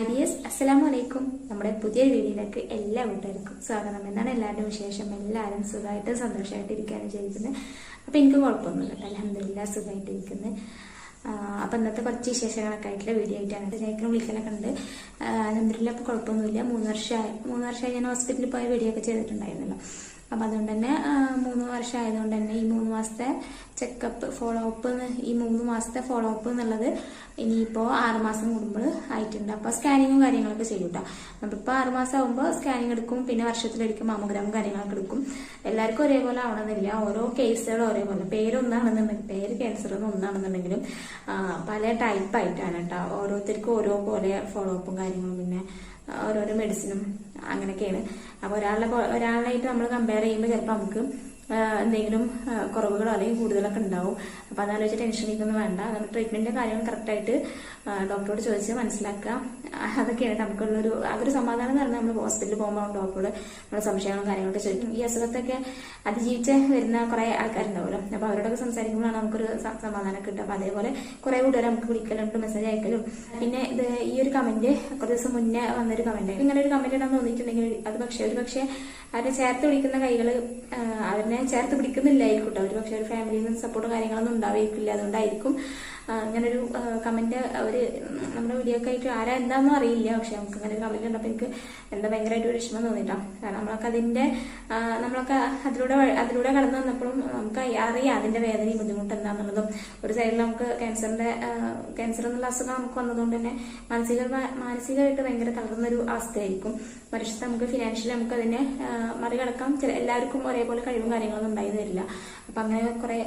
Ideas അസ്സലാമു അലൈക്കും നമ്മുടെ പുതിയ വീഡിയോയിലേക്ക് എല്ലാ കൂട്ടുകാർക്കും സ്വാഗതം. എന്നാണ് എല്ലാവരുടെ വിശേഷം. എല്ലാവരും സുഖമായിട്ട് സന്തോഷമായിട്ട് ഇരിക്കുകയാണ് ചെയ്തിരുന്നത് അപ്പം എനിക്ക് കുഴപ്പമൊന്നുമില്ല അലഹമില്ല സുഖമായിട്ട് ഇരിക്കുന്നത് അപ്പം ഇന്നത്തെ കുറച്ച് വിശേഷങ്ങളൊക്കെ ആയിട്ടുള്ള വീഡിയോ ആയിട്ടാണ് ചേക്കനും വിളിക്കലൊക്കെ ഉണ്ട്. അലഹമില്ല അപ്പോൾ കുഴപ്പമൊന്നുമില്ല. മൂന്ന് വർഷമായി മൂന്ന് വർഷമായി ഞാൻ ഹോസ്പിറ്റലിൽ പോയ വീഡിയോ ഒക്കെ ചെയ്തിട്ടുണ്ടായിരുന്നല്ലോ. അപ്പം അതുകൊണ്ട് തന്നെ മൂന്ന് വർഷം ആയതുകൊണ്ട് തന്നെ ഈ മൂന്ന് മാസത്തെ ചെക്കപ്പ് ഫോളോ അപ്പ് ഈ മൂന്ന് മാസത്തെ ഫോളോ അപ്പ് എന്നുള്ളത് ഇനിയിപ്പോൾ ആറുമാസം കൂടുമ്പോൾ ആയിട്ടുണ്ട്. അപ്പോൾ സ്കാനിങ്ങും കാര്യങ്ങളൊക്കെ ചെയ്യും കേട്ടോ നമ്മളിപ്പോൾ ആറുമാസം ആകുമ്പോൾ സ്കാനിങ് എടുക്കും പിന്നെ വർഷത്തിലൊരിക്കും മാമോഗ്രാമും കാര്യങ്ങളൊക്കെ എടുക്കും. എല്ലാവർക്കും ഒരേപോലെ ആവണമെന്നില്ല. ഓരോ കേസുകളും ഒരേപോലെ. പേരൊന്നാണെന്നുണ്ടെങ്കിൽ പേര് ക്യാൻസർ ഒന്നാണെന്നുണ്ടെങ്കിലും പല പല ടൈപ്പായിട്ടാണ് കേട്ടോ. ഓരോരുത്തർക്കും ഓരോ പോലെ ഫോളോ അപ്പും കാര്യങ്ങളും പിന്നെ ഓരോരോ മെഡിസിനും അങ്ങനെയൊക്കെയാണ്. അപ്പോൾ ഒരാളുടെ ഒരാളായിട്ട് നമ്മൾ കമ്പയർ ചെയ്യുമ്പോൾ ചിലപ്പോൾ നമുക്ക് എന്തെങ്കിലും കുറവുകളോ അല്ലെങ്കിൽ കൂടുതലൊക്കെ ഉണ്ടാവും. അപ്പോൾ അതാലോചിച്ച് ടെൻഷൻ അടിക്കൊന്നും വേണ്ട. നമുക്ക് ട്രീറ്റ്മെന്റിന്റെ കാര്യങ്ങൾ കറക്റ്റായിട്ട് ഡോക്ടറോട് ചോദിച്ച് മനസ്സിലാക്കുക. അതൊക്കെയാണ് നമുക്കുള്ളൊരു അതൊരു സമാധാനം എന്ന് പറഞ്ഞാൽ നമ്മൾ ഹോസ്പിറ്റലിൽ പോകുമ്പോൾ ഡോക്ടറോട് നമ്മുടെ സംശയങ്ങളും കാര്യങ്ങളൊക്കെ ചോദിക്കും. ഈ അസുഖത്തൊക്കെ അതിജീവിച്ച് വരുന്ന കുറേ ആൾക്കാരുണ്ടാവുമല്ലോ. അപ്പോൾ അവരോടൊക്കെ സംസാരിക്കുമ്പോഴാണ് നമുക്കൊരു സമാധാനം കിട്ടുക. അപ്പോൾ അതേപോലെ കുറേ കൂട്ടുകാർ നമുക്ക് വിളിക്കലുണ്ട് മെസ്സേജ് അയക്കലും. പിന്നെ ഇത് ഈ ഒരു കമന്റ് കുറച്ച് ദിവസം മുന്നേ വന്നൊരു കമന്റ് ഇങ്ങനെ ഒരു കമന്റ് ഇടാൻ തോന്നിയിട്ടുണ്ടെങ്കിൽ അത് പക്ഷേ ഒരു പക്ഷേ അവരെ ചേർത്ത് വിളിക്കുന്ന കൈകൾ അവരെ ചേർത്ത് പിടിക്കുന്നില്ലായിരിക്കും കേട്ടോ. ഒരു പക്ഷേ ഒരു ഫാമിലിയിൽ നിന്ന് സപ്പോർട്ട് കാര്യങ്ങളൊന്നും ഉണ്ടാവുകയില്ല അതുകൊണ്ടായിരിക്കും ഒരു കമന്റ് അവർ നമ്മുടെ വീഡിയോ ഒക്കെ ആയിട്ട് ആരാ എന്താണെന്ന് അറിയില്ല. പക്ഷെ നമുക്ക് അങ്ങനെ ഒരു കമന്റ് കണ്ടപ്പോൾ എനിക്ക് എന്താ ഭയങ്കരമായിട്ട് ഒരു വിഷമം തോന്നിട്ടാ. കാരണം നമ്മളൊക്കെ അതിന്റെ നമ്മളൊക്കെ അതിലൂടെ അതിലൂടെ കടന്നു വന്നപ്പോഴും നമുക്ക് അറിയാം അതിന്റെ വേദനയും ബുദ്ധിമുട്ട് എന്താണെന്നുള്ളതും ഒരു സൈഡിൽ നമുക്ക് ക്യാൻസറിന്റെ ക്യാൻസർ എന്നുള്ള അസുഖം നമുക്ക് വന്നതുകൊണ്ട് തന്നെ മാനസിക മാനസികമായിട്ട് ഭയങ്കര തളർന്നൊരു അവസ്ഥയായിരിക്കും. മറിച്ച് നമുക്ക് ഫിനാൻഷ്യലി നമുക്ക് അതിനെ മറികടക്കാം എല്ലാവർക്കും ഒരേപോലെ കഴിവും കാര്യങ്ങളൊന്നും ഉണ്ടായി വരില്ല. അപ്പൊ അങ്ങനെ കുറെ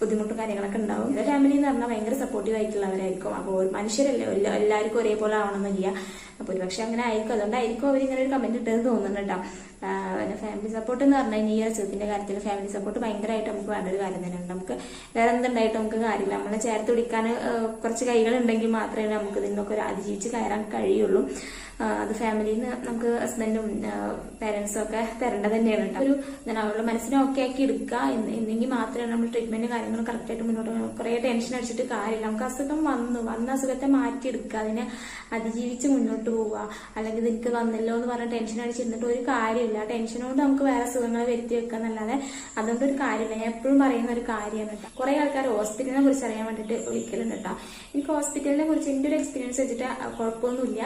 ബുദ്ധിമുട്ടും കാര്യങ്ങളൊക്കെ ഉണ്ടാവും. എന്റെ ഫാമിലി എന്ന് പറഞ്ഞാൽ ഭയങ്കര സപ്പോർട്ടീവ് ആയിട്ടുള്ളവരായിരിക്കും അപ്പോൾ മനുഷ്യരല്ലേ എല്ലാവർക്കും ഒരേപോലെ ആവണമെന്നില്ല അപ്പൊ ഒരുപക്ഷെ അങ്ങനെ ആയിരിക്കും. അതുകൊണ്ടായിരിക്കും അവർ ഇങ്ങനെ ഒരു കമന്റ് ഇട്ടതെന്ന് തോന്നുന്നുണ്ട് കേട്ടോ ഫാമിലി സപ്പോർട്ട് എന്ന് പറഞ്ഞാൽ ഈ അസുഖത്തിന്റെ കാര്യത്തിൽ ഫാമിലി സപ്പോർട്ട് ഭയങ്കരമായിട്ട് നമുക്ക് വേണ്ട ഒരു കാര്യം തന്നെയാണ്. നമുക്ക് വേറെ എന്തുണ്ടായിട്ട് നമുക്ക് കാര്യമില്ല. നമ്മളെ ചേർത്ത് പിടിക്കാൻ കുറച്ച് കൈകൾ ഉണ്ടെങ്കിൽ മാത്രമേ നമുക്ക് ഇതിനൊക്കെ ഒരു അതിജീവിച്ച് കയറാൻ കഴിയുള്ളൂ. അത് ഫാമിലിയിൽ നിന്ന് നമുക്ക് ഹസ്ബൻഡും പേരൻസും ഒക്കെ തരേണ്ടത് തന്നെയാണ് കേട്ടോ. ഒരു അവരുടെ മനസ്സിനെ ഓക്കെ ആക്കി എടുക്കുക എന്ന് എന്നെങ്കിൽ മാത്രമേ നമ്മൾ ട്രീറ്റ്മെന്റ് കാര്യങ്ങൾ കറക്റ്റായിട്ട് മുന്നോട്ട് കുറേ ടെൻഷൻ അടിച്ചിട്ട് കാര്യമില്ല. നമുക്ക് അസുഖം വന്നു വന്ന അസുഖത്തെ മാറ്റിയെടുക്കുക അതിനെ അതിജീവിച്ച് മുന്നോട്ട് പോവുക. അല്ലെങ്കിൽ നിനക്ക് വന്നല്ലോ എന്ന് പറഞ്ഞ ടെൻഷൻ അടിച്ചിരുന്നിട്ട് ഒരു കാര്യമില്ല ടെൻഷൻ കൊണ്ട് നമുക്ക് വേറെ അസുഖങ്ങൾ വരുത്തി വെക്കുക എന്നല്ലാതെ അതുകൊണ്ട് ഒരു കാര്യമില്ല. ഞാൻ എപ്പോഴും പറയുന്ന ഒരു കാര്യമാണ് കേട്ടോ കുറെ ആൾക്കാർ ഹോസ്പിറ്റലിനെ കുറിച്ച് അറിയാൻ വേണ്ടിട്ട് വിളിക്കലുണ്ട് കേട്ടോ എനിക്ക് ഹോസ്പിറ്റലിനെ കുറിച്ച് എന്റെ ഒരു എക്സ്പീരിയൻസ് വെച്ചിട്ട് കുഴപ്പമൊന്നുമില്ല.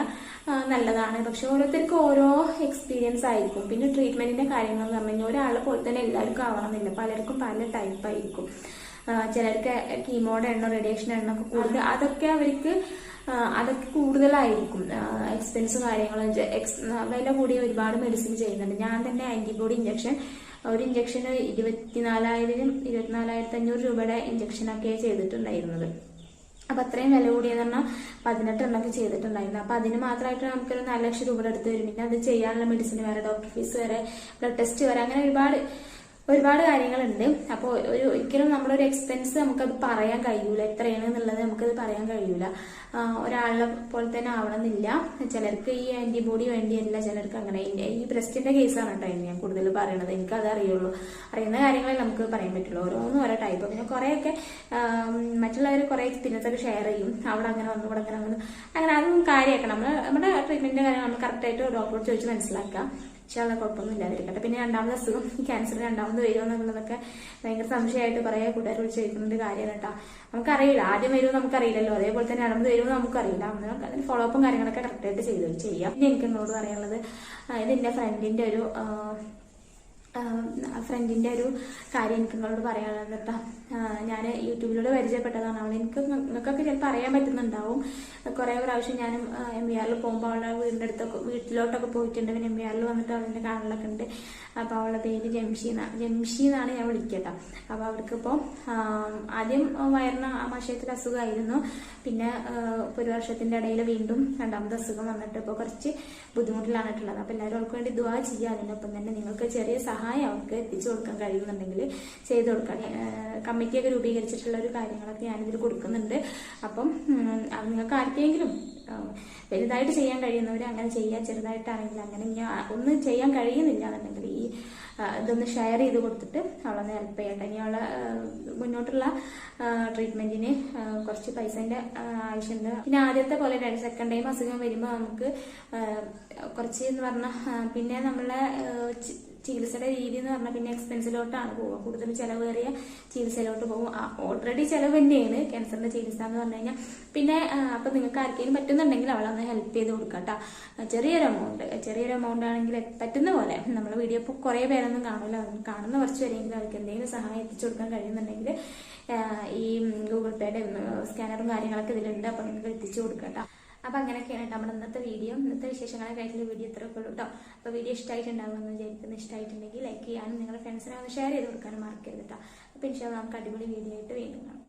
നല്ലതാണ്. പക്ഷെ ഓരോരുത്തർക്കും ഓരോ എക്സ്പീരിയൻസ് ആയിരിക്കും. പിന്നെ ട്രീറ്റ്മെന്റിന്റെ കാര്യങ്ങൾ എന്ന് പറഞ്ഞു കഴിഞ്ഞാൽ ഒരാളെ പോലെ തന്നെ എല്ലാവർക്കും ആവണമെന്നില്ല. പലർക്കും പല ടൈപ്പ് ആയിരിക്കും. ചിലർക്ക് കീമോയുടെ എണ്ണ റേഡിയേഷൻ എണ്ണ ഒക്കെ കൂടുതൽ. അതൊക്കെ അവർക്ക് അതൊക്കെ കൂടുതലായിരിക്കും. എക്സ്പെൻസ് കാര്യങ്ങളും. വില കൂടിയ ഒരുപാട് മെഡിസിൻ ചെയ്യുന്നുണ്ട്. ഞാൻ തന്നെ ആന്റിബോഡി ഇഞ്ചക്ഷൻ ഒരു ഇഞ്ചക്ഷന് ഇരുപത്തിനാലായിരം ഇരുപത്തിനാലായിരത്തി അഞ്ഞൂറ് രൂപയുടെ ഇഞ്ചക്ഷനൊക്കെ ചെയ്തിട്ടുണ്ടായിരുന്നത്. അപ്പൊ അത്രയും വില കൂടിയെന്ന് പറഞ്ഞാൽ പതിനെട്ട് എണ്ണൊക്കെ ചെയ്തിട്ടുണ്ടായിരുന്നു. അപ്പൊ അതിന് മാത്രമായിട്ട് നമുക്കൊരു നാല് ലക്ഷം രൂപയുടെ അടുത്ത് വരും. പിന്നെ അത് ചെയ്യാനുള്ള മെഡിസിൻ വരെ ഡോക്ടർ ഫീസ് വരെ ബ്ലഡ് ടെസ്റ്റ് വരെ അങ്ങനെ ഒരുപാട് ഒരുപാട് കാര്യങ്ങളുണ്ട്. അപ്പോൾ ഒരു ഒരിക്കലും നമ്മളൊരു എക്സ്പെൻസ് നമുക്കത് പറയാൻ കഴിയൂല. എത്രയാണ് എന്നുള്ളത് നമുക്കത് പറയാൻ കഴിയൂല. ഒരാളെ പോലെ തന്നെ ആവണമെന്നില്ല. ചിലർക്ക് ഈ ആന്റിബോഡി വേണ്ടിയല്ല. ചിലർക്ക് അങ്ങനെ. ഈ- ബ്രസ്റ്റിന്റെ കേസാണ് കേട്ടോ ഞാൻ കൂടുതൽ പറയണത്. എനിക്കത് അറിയുള്ളൂ. അറിയുന്ന കാര്യങ്ങളെ നമുക്ക് പറയാൻ പറ്റുള്ളൂ. ഓരോന്നും ഓരോ ടൈപ്പ് പിന്നെ കുറേയൊക്കെ മറ്റുള്ളവർ കുറേ എക്സ്പീരിയൻസ് ഒക്കെ ഷെയർ ചെയ്യും. അവിടെ അങ്ങനെ വന്നു ഇവിടെ അങ്ങനെ വന്നു. അങ്ങനെ അതൊന്നും കാര്യമാക്കണം. നമ്മൾ നമ്മുടെ ട്രീറ്റ്മെന്റിന്റെ കാര്യം നമ്മൾ കറക്റ്റായിട്ട് ഡോക്ടറോട് ചോദിച്ച് മനസ്സിലാക്കുക. അത് കുഴപ്പമൊന്നും ഇല്ലാതിരിക്കട്ടെ. പിന്നെ രണ്ടാമത് അസുഖം ക്യാൻസർ രണ്ടാമത് വരുമോ എന്നുള്ളതൊക്കെ ഭയങ്കര സംശയമായിട്ട് കുറേ കൂട്ടുകാർ വിളിച്ച് ചോദിക്കുന്നൊരു കാര്യമാണ് കേട്ടോ. നമുക്കറിയില്ല. ആദ്യം വരുമോ നമുക്കറിയില്ലല്ലോ. അതേപോലെ തന്നെ രണ്ടാമത് വരുമോ നമുക്കറിയില്ല. നമുക്ക് അതിന് ഫോളോ അപ്പും കാര്യങ്ങളൊക്കെ കറക്റ്റായിട്ട് ചെയ്ത്. ചെയ്യാം. പിന്നെ എനിക്ക് എന്നോട് പറയാനുള്ളത് ഇത് എന്റെ ഫ്രണ്ടിന്റെ ഒരു ആ, ഫ്രണ്ടിന്റെ ഒരു കാര്യം എനിക്ക് നിങ്ങളോട് പറയാനുള്ളത് കേട്ടോ ഞാൻ യൂട്യൂബിലൂടെ പരിചയപ്പെട്ടതാണ്. അവൾ എനിക്ക് നിങ്ങൾക്കൊക്കെ ചിലപ്പോൾ അറിയാൻ പറ്റുന്നുണ്ടാവും. കുറേ പ്രാവശ്യം ഞാനും എം വി ആറിൽ പോകുമ്പോൾ അവളുടെ വീടിന്റെ അടുത്തൊക്കെ വീട്ടിലോട്ടൊക്കെ പോയിട്ടുണ്ട്. പിന്നെ എം വി ആറിൽ വന്നിട്ട് അവളുടെ കാണലൊക്കെ ഉണ്ട്. അപ്പോൾ അവളുടെ പേര് ജംഷി എന്നാണ് ജംഷി എന്നാണ് ഞാൻ വിളിക്കട്ടോ. അപ്പോൾ അവർക്കിപ്പോൾ ആദ്യം വയറിന് ആമാശയത്തിൽ അസുഖമായിരുന്നു പിന്നെ ഒരു വർഷത്തിന്റെ ഇടയിൽ വീണ്ടും രണ്ടാമത്തെ അസുഖം വന്നിട്ട് ഇപ്പോൾ കുറച്ച് ബുദ്ധിമുട്ടിലാണിട്ടുള്ളത്. അപ്പോൾ എല്ലാവരും വേണ്ടി ദുവാ ചെയ്യുക അതിനൊപ്പം തന്നെ നിങ്ങൾക്ക് ചെറിയ സഹായം അവർക്ക് എത്തിച്ചു കൊടുക്കാൻ കഴിയുന്നുണ്ടെങ്കിൽ ചെയ്തു കൊടുക്കാൻ കമ്മിറ്റിയൊക്കെ രൂപീകരിച്ചിട്ടുള്ള ഒരു കാര്യങ്ങളൊക്കെ ഞാനിതിൽ കൊടുക്കുന്നുണ്ട്. അപ്പം നിങ്ങൾക്ക് ആർക്കെങ്കിലും വലുതായിട്ട് ചെയ്യാൻ കഴിയുന്നവർ അങ്ങനെ ചെയ്യുക ചെറുതായിട്ടാണെങ്കിൽ അങ്ങനെ ഇനി ഒന്നും ചെയ്യാൻ കഴിയുന്നില്ല എന്നുണ്ടെങ്കിൽ ഈ ഇതൊന്ന് ഷെയർ ചെയ്ത് കൊടുത്തിട്ട് അവളൊന്ന് ഹെൽപ്പ് ചെയ്യട്ടെ. ഇനി അവളെ മുന്നോട്ടുള്ള ട്രീറ്റ്മെന്റിന് കുറച്ച് പൈസന്റെ ആവശ്യമുണ്ട്. പിന്നെ ആദ്യത്തെ പോലെ രണ്ട് സെക്കൻഡ് ടൈം അസുഖം വരുമ്പോൾ നമുക്ക് കുറച്ച് എന്ന് പറഞ്ഞാൽ പിന്നെ നമ്മളെ ചികിത്സയുടെ രീതി എന്ന് പറഞ്ഞാൽ പിന്നെ എക്സ്പെൻസിലോട്ടാണ് പോവുക. കൂടുതൽ ചിലവേറിയ ചികിത്സയിലോട്ട് പോകും. ഓൾറെഡി ചിലവ് തന്നെയാണ് ക്യാൻസറിന്റെ ചികിത്സ എന്ന് പറഞ്ഞു കഴിഞ്ഞാൽ പിന്നെ അപ്പൊ നിങ്ങൾക്ക് ആർക്കെങ്കിലും പറ്റുന്നുണ്ടെങ്കിൽ അവളൊന്ന് ഹെൽപ്പ് ചെയ്ത് കൊടുക്കട്ടോ ചെറിയൊരു എമൗണ്ട് ചെറിയൊരു എമൗണ്ട് ആണെങ്കിൽ പറ്റുന്ന പോലെ. നമ്മൾ വീഡിയോ ഇപ്പോൾ കുറേ പേരൊന്നും കാണില്ല കാണുന്ന കുറച്ച് പേരെങ്കിലും അവർക്ക് എന്തെങ്കിലും സഹായം എത്തിച്ചു കൊടുക്കാൻ കഴിയുന്നുണ്ടെങ്കിൽ ഈ ഗൂഗിൾ പേയുടെ സ്കാനറും കാര്യങ്ങളൊക്കെ ഇതിലുണ്ട്. അപ്പൊ നിങ്ങൾക്ക് എത്തിച്ചു കൊടുക്കട്ടോ അപ്പൊ അങ്ങനെയൊക്കെയാണ് നമ്മുടെ ഇന്നത്തെ വീഡിയോ ഇന്നത്തെ വിശേഷങ്ങളൊക്കെ ആയിട്ടുള്ള വീഡിയോ ഇത്രയൊക്കെ ഉള്ളൂ കേട്ടോ. അപ്പൊ വീഡിയോ ഇഷ്ടമായിട്ടുണ്ടാവുമെന്ന് വിചാരിക്കുന്നു. ഇഷ്ടമായിട്ടുണ്ടെങ്കിൽ ലൈക്ക് ചെയ്യാനും നിങ്ങളുടെ ഫ്രണ്ട്സിനെ ഒന്ന് ഷെയർ ചെയ്ത് കൊടുക്കാനും മറക്കരുത് കേട്ടോ. അപ്പൊ ഇൻഷാല്ല നമുക്ക് അടിപൊളി വീഡിയോ ആയിട്ട് വീണ്ടും കാണാം.